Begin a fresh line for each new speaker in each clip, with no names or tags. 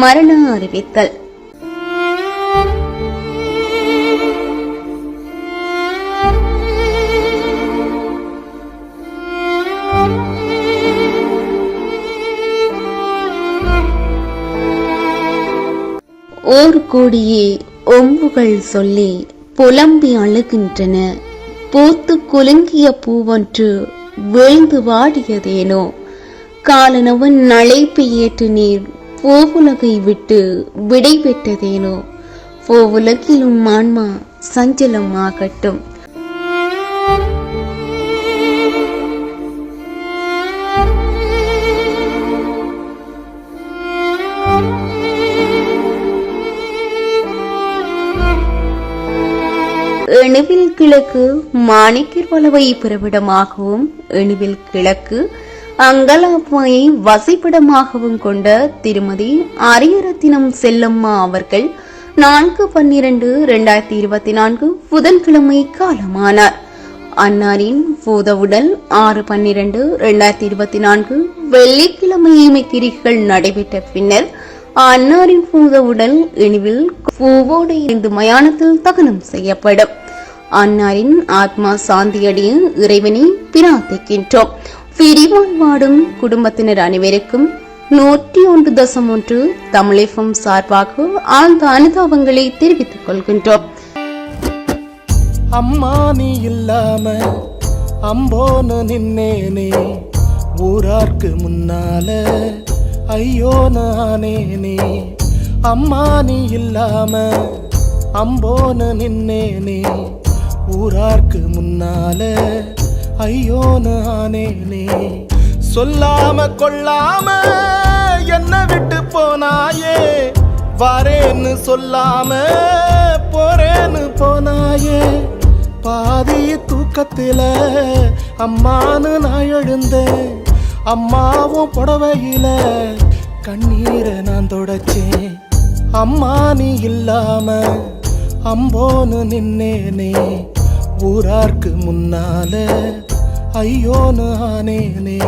மரண அறிவித்தல். ஓர் கோடியே ஒம்புகள் சொல்லி புலம்பி அழுகின்றன. பூத்து குலுங்கிய பூவொன்று விழுந்து வாடியதேனோ? காலனவன் அழைப்பு ஏற்று நீர் பூவுலகை விட்டு விடைபெற்றதேனோ பூவுலகிலும் ஆன்மா சஞ்சலம் ஆகட்டும் எணுவில் கிழக்கு மாணிக்கர் வளவை பிறவிடமாகவும் எணுவில் கிழக்கு அங்கலாப்பாயை வசிப்பிடமாகவும் கொண்ட திருமதி அரியரத்தினம் செல்லம்மா அவர்கள் நான்கு பன்னிரண்டு இரண்டாயிரத்தி இருபத்தி நான்கு புதன்கிழமை காலமானார். அன்னாரின் பூதவுடல் ஆறு பன்னிரண்டு இரண்டாயிரத்தி இருபத்தி நான்கு வெள்ளிக்கிழமை ஈமைக்கிரிகள் நடைபெற்ற பின்னர் அன்னாரின் பூத உடல் இனிவில் பூவோடு இருந்து மயானத்தில் தகனம் செய்யப்படும். அன்னாரின் ஆத்மா சாந்தியடைய இறைவனை பிரார்த்திக்கின்றோம். பிரிவால் வாடும் குடும்பத்தினர் அனைவருக்கும் நூற்றி ஒன்று தசம் ஒன்று தமிழகம் சார்பாக ஆழ்ந்த அனுதாபங்களை தெரிவித்துக் கொள்கின்றோம்.
அம்மா நீ இல்லாம அம்போனு நின்னேனே ஊரார்க்கு முன்னால ஐயோ நானேனே அம்மா நீ இல்லாம அம்போனு நின்னேனே ஊரார்க்கு முன்னால ஐயோ நானேனே சொல்லாம கொள்ளாம என்ன விட்டு போனாயே. வரேன்னு சொல்லாம போறேன்னு போனாயே. பாதி தூக்கத்தில அம்மானு நான் எழுந்தேன். அம்மாவும் புடவையில கண்ணீரை நான் தொடச்சேன். அம்மா நீ இல்லாம அம்போன்னு நின்னேனே. ஊரார்க்கு முன்னால ஐயோன்னு ஆனேனே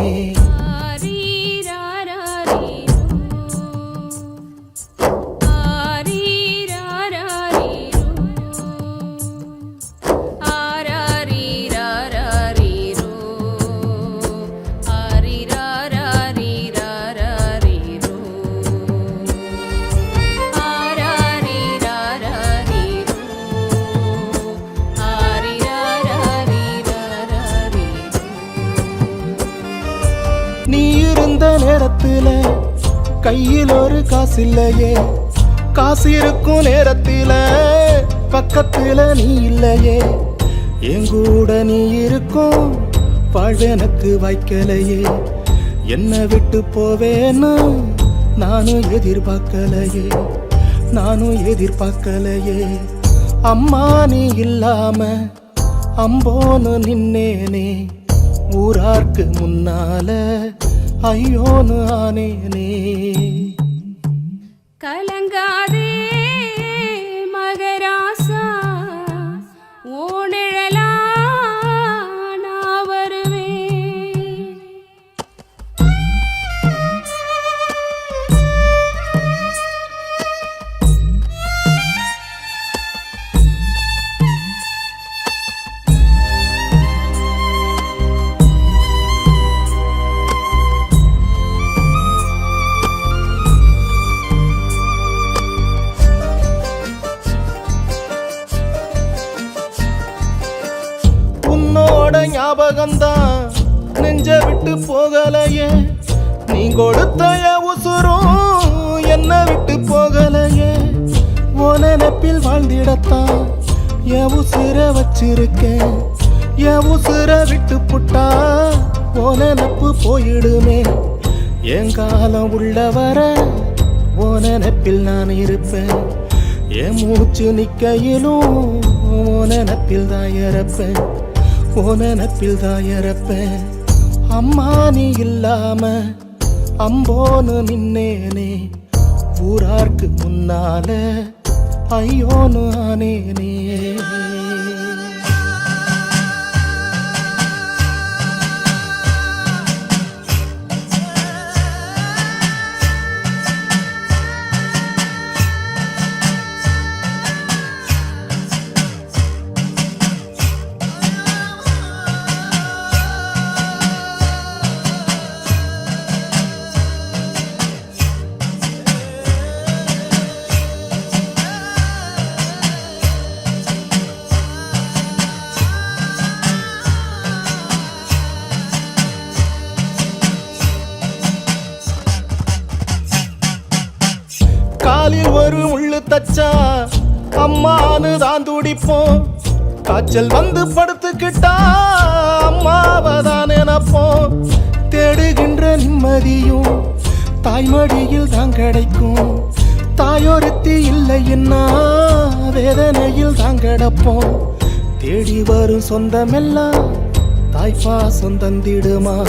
நேரத்துல கையில் ஒரு காசு இல்லையே. காசு இருக்கும் நேரத்தில் பக்கத்துல நீ இல்லையே. என் கூட நீ இருக்கும் வாழ்வு எனக்கு வாய்க்கலையே. என்ன விட்டு போவேன்னு நானும் எதிர்பார்க்கலையே. நானும் எதிர்பார்க்கலையே. அம்மா நீ இல்லாம அம்போன்னு நின்னேனே. ஊரார்க்கு முன்னால ஐயோன்னு ஆனேனே.
கலங்காதே
ஞாபகம்தான். நெஞ்ச விட்டு போகலையே. நீ கொடுத்த உசுரும் என்ன விட்டு போகலையே. ஓ நினப்பில் வாழ்ந்திடத்தான். என் உசுர வச்சிருக்கேன். என் உசுர விட்டு புட்டா. ஓ நினப்பு போயிடுமே. என் காலம் உள்ளவர ஓ நினப்பில் நான் இருப்பேன். என் மூச்சு நிக்கையிலும் ஓ நினப்பில் தான் இறப்பேன். ஓ நினப்பில் தான் இறப்பேன் அம்மா நீ இல்லாம அம்போனு நின்னேனே. ஊரார்க்கு முன்னால ஐயோனு ஆனேனே. காலில் ஒரு முள்ளு தச்சா? அம்மானு தான் துடிப்போம். காய்ச்சல் வந்து படுத்துக்கிட்டா அம்மாவை தான் நினைப்போம் தேடுகின்ற நிம்மதியும் தாய்மடியில் தான் கிடைக்கும். தாயொருத்தி இல்லைன்னா வேதனையில் தான் கிடப்போம். தேடி வரும் சொந்தமெல்லாம் தாய்ப்பா சொந்தந்திடுமா?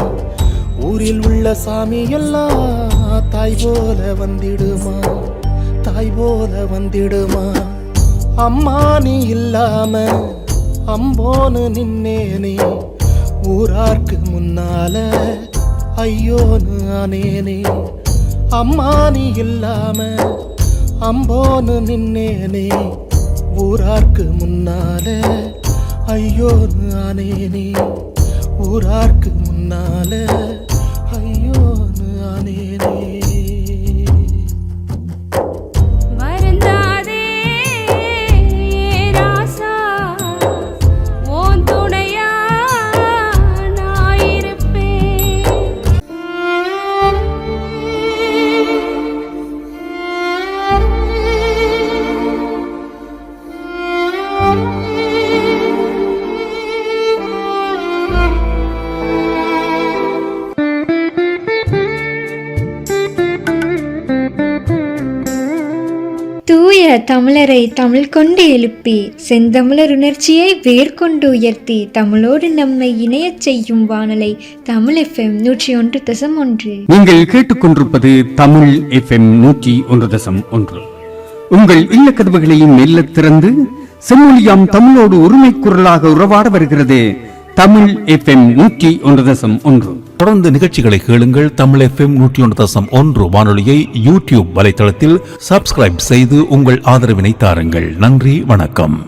ஊரில் உள்ள சாமி எல்லாம் தாய் போல வந்திடுமா? தாய் போல வந்திடுமா? அம்மா நீ இல்லாம அம்போன்னு நின்னேனே ஊரார்க்கு முன்னால ஐயோன்னு ஆனேனே அம்மா நீ இல்லாம அம்போன்னு நின்னேனே ஊரார்க்கு முன்னால ஐயோன்னு ஆனேனே ஊரார்க்கு முன்னால ஐயோன்னு ஆனேனே
தமிழரை தமிழ் கொண்டு எழுப்பி செந்தமிழர் உணர்ச்சியை வேர்கொண்டு உயர்த்தி தமிழோடு நம்மை இணையச் செய்யும் வானலை தமிழ் எஃப்எம் நூற்றி ஒன்று தசம் ஒன்று.
நீங்கள் கேட்டுக்கொண்டிருப்பது தமிழ் எஃப்எம் நூற்றி ஒன்று தசம் ஒன்று. உங்கள் இல்ல கதவுகளையும் மெல்ல திறந்து செம்மொழியாம் தமிழோடு உரிமை குரலாக உறவாட வருகிறது தமிழ் எஃப்எம் நூற்றி ஒன்று தசம் ஒன்று.
தொடர்ந்து நிகழ்ச்சிகளை கேளுங்கள். தமிழ் எஃப்எம் நூற்றி ஒன்று தசம் ஒன்று வானொலியை யூடியூப் வலைத்தளத்தில் சப்ஸ்கிரைப் செய்து உங்கள் ஆதரவினை தாருங்கள். நன்றி வணக்கம்.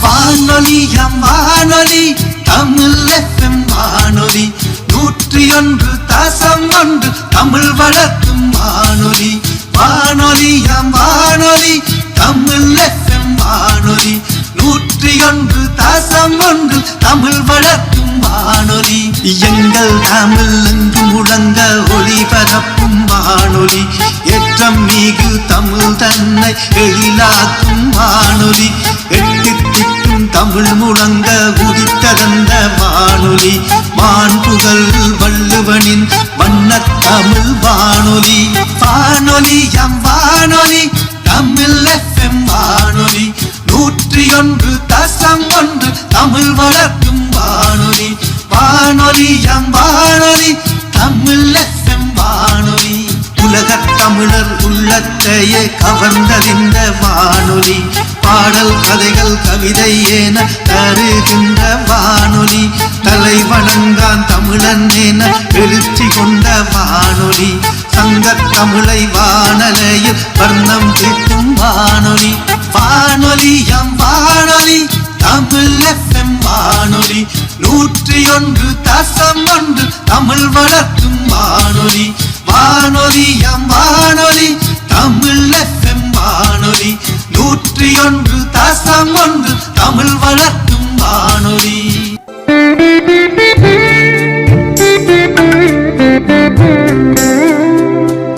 வானொலி வானொலி தமிழ் எஃப்எம் வானொலி நூற்றி ஒன்று தசம் ஒன்று தமிழ் வளர்க்கும் வானொலி. வானொலி வானொலி தமிழ் எஃப்எம் வானொலி நூற்றி ஒன்று தசம் ஒன்று தமிழ் வளர்க்கும் வானொலி. எங்கள் தமிழ் எங்கு முழங்க ஒளிபரப்பும் வானொலி. ஏற்றம் மிகு தமிழ் தன்னை எழிலாக்கும் வானொலி. எட்டு திட்டும் தமிழ் முழங்க உதித்ததந்த வானொலி. வான்புகள் வள்ளுவனின் வண்ண தமிழ் வானொலி. வானொலி எம் வானொலி தமிழ் எஃப்எம் வானொலி. நூற்றி ஒன்று தசம் உள்ளத்தையே கவர்ந்ததிந்த வானொலி. பாடல் கதைகள் கவிதை என தருகின்ற வானொலி. தலை வணங்கான் தமிழன் என எழுச்சி கொண்ட வானொலி. சங்க தமிழை வானலையில் வர்ணம் தீட்டும் வானொலி. வானொலி எம் வானொலி தமிழ் எஃப்எம் வானொலி. நூற்றி ஒன்று தசம் ஒன்று தமிழ் வளர்க்கும் வானொலி. வானொலி எம் வானொலி தமிழ் எஃப்எம் வானொலி. நூற்றி ஒன்று தசம் ஒன்று தமிழ் வளர்க்கும் வானொலி.